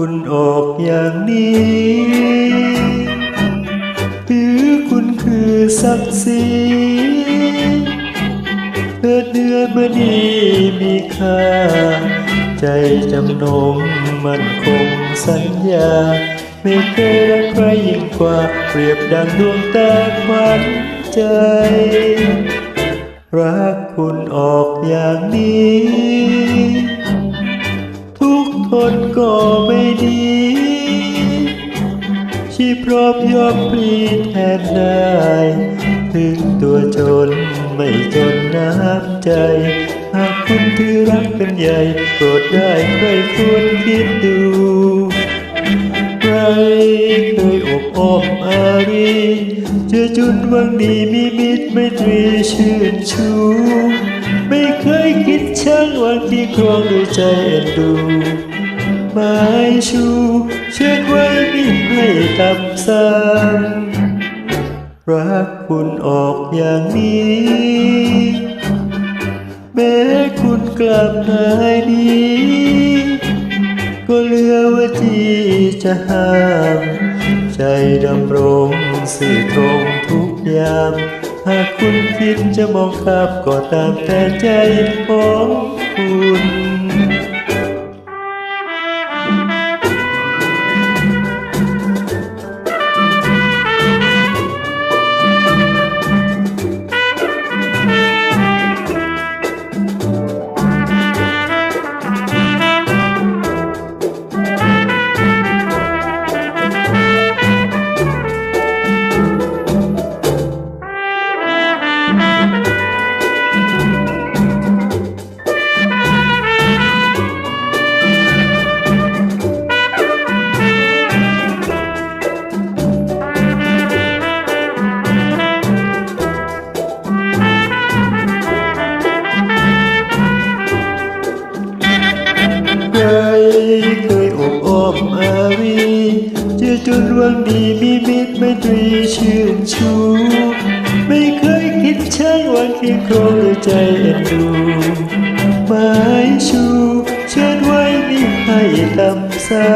คุณออกอย่างนี้ถือคุณคือศักดิ์ศรีเลือดเนื้อมณีมีค่า ใจจำนงมันคงสัญญา ไม่เคยรักใครยิ่งกว่า เปรียบดังดวงตาควันใจ รักคุณออกอย่างนี้ นก็ไม่ดีชีพรอบยอมพลีแทนได้ ถึงตัวจนไม่จนน้ำใจ หากคุณถือรักเป็นใหญ่โปรดได้ใครควรคิดดูใครเคยอบอ้อมอารีเจอจุนหวังดีมีมิตรไม่ตรีชื่นชูไม่เคยคิดช่างหวังที่ครองด้วยใจเอ็นดู หมายชูเชิดไว้มิให้ต่ำซ้ำรักคุณออกอย่างนี้แม้คุณกลับหายดี ก็เหลือว่าที่จะห้าม ใจดำรงสื่อตรงทุกยาม หากคุณคิดจะมองข้ามก็ตามแต่ใจของคุณ นหวังดีมีมิตรไม่ตรีชื่นชูไม่เคยคิดใช้วันเคียงครองด้วยใจเอ็นดูหมายชูเชิญไว้มิให้ต่ำซ้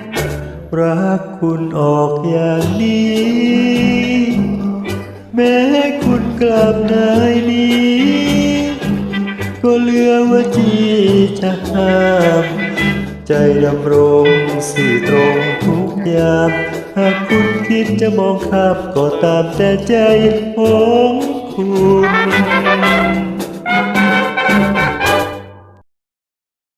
ำรักคุณออกอย่างนี้ แม้คุณกลับนายนี้ ก็เหลือว่าที่จะห้าม ใจดำรงสื่อตรงทุกยามหากคุณคิดจะมองข้ามก็ตามแต่ใจของคุณ